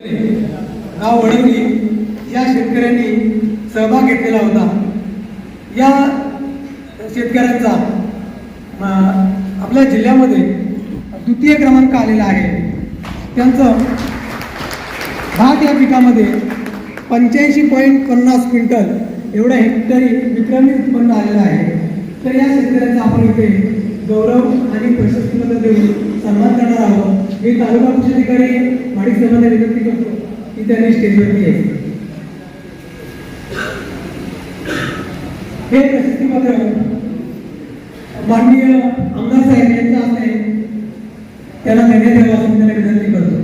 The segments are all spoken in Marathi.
गाव वडवली या शेतकऱ्यांनी सहभाग घेतलेला होता. या शेतकऱ्यांचा आपल्या जिल्ह्यामध्ये द्वितीय क्रमांक आलेला आहे. त्यांचं भात या पिकामध्ये पंच्याऐंशी पॉईंट पन्नास क्विंटल एवढं हेक्टरी विक्रमी उत्पन्न आलेलं आहे. तर या शेतकऱ्यांचा आपण इथे गौरव आणि प्रशस्तीपत्र देऊन सन्मान करणार आहोत. मी तालुका कृषी अधिकारी माणिक साहेबांना विनंती करतो की त्यांनी स्टेजवरती यायचं हे प्रशस्तीपत्र माननीय आमदार साहेब यांच्या हस्ते त्यांना देण्यात यावं असं त्यांना विनंती करतो.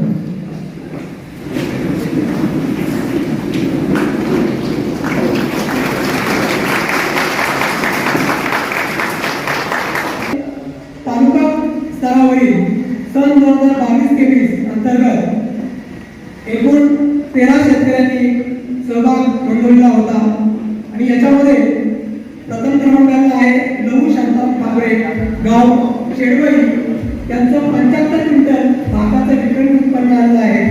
दोन हजार बावीस तेवीस अंतर्गत एकूण तेरा शेतकऱ्यांनी सहभाग नोंदवलेला होता. आणि याच्यामध्ये प्रथम क्रमांकाचा आहे लहू शांताराम ठाकरे गाव शेडवई त्यांचं पंच्याहत्तर क्विंटल भाताचं विक्रमी उत्पन्न आलेलं आहे.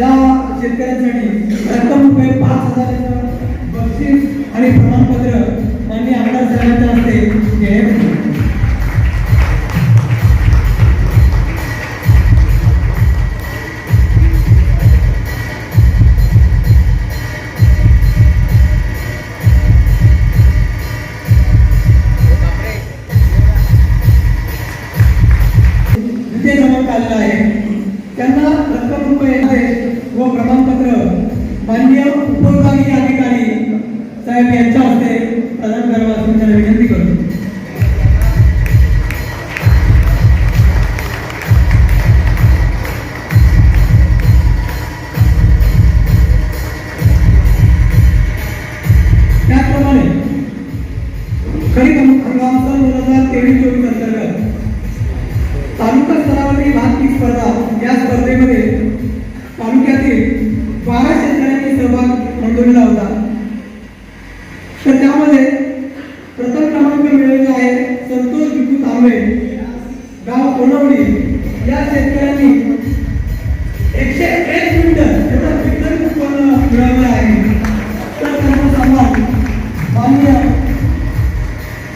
या शेतकऱ्यांसाठी रक्कम रुपये पाच हजार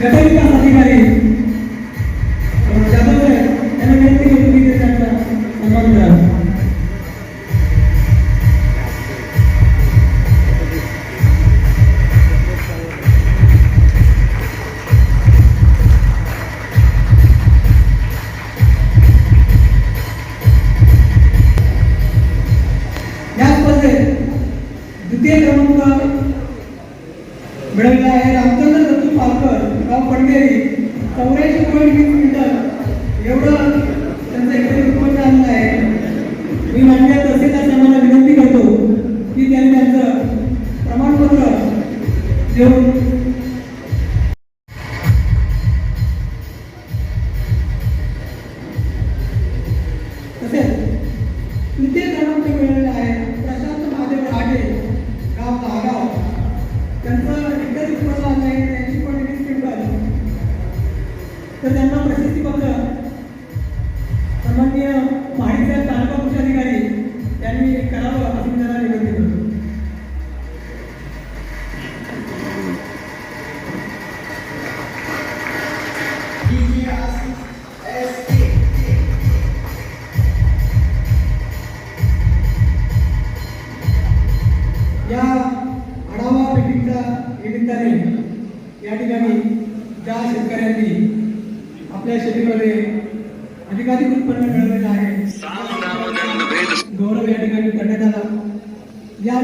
गटविकास अधिकारी जाधव यांना विनंती की ते त्यांचा सन्मान द्वितीय क्रमांक मिळवला आहे रामचंद्र पालकर गाव पंढेरी चौऱ्याऐंशी पॉईंट वीस मीटर एवढं त्यांचं एकरी उत्पन्न आलेलं आहे. मी मान्य तहसीलदार साहेबांना विनंती करतो की त्यांनी त्यांचं प्रमाणपत्र देऊन सन्माननीय माहितीसाहेब तालुका कृषी अधिकारी यांनी करावं असं मी त्यांना विनंती करतो. या आढावा भेटीच्या निमित्ताने या ठिकाणी ज्या शेतकऱ्यांनी आपल्या शेतीमध्ये अधिकाधिक उत्पन्न मिळवलेलं आहे. गौरव या ठिकाणी करण्यात आला. या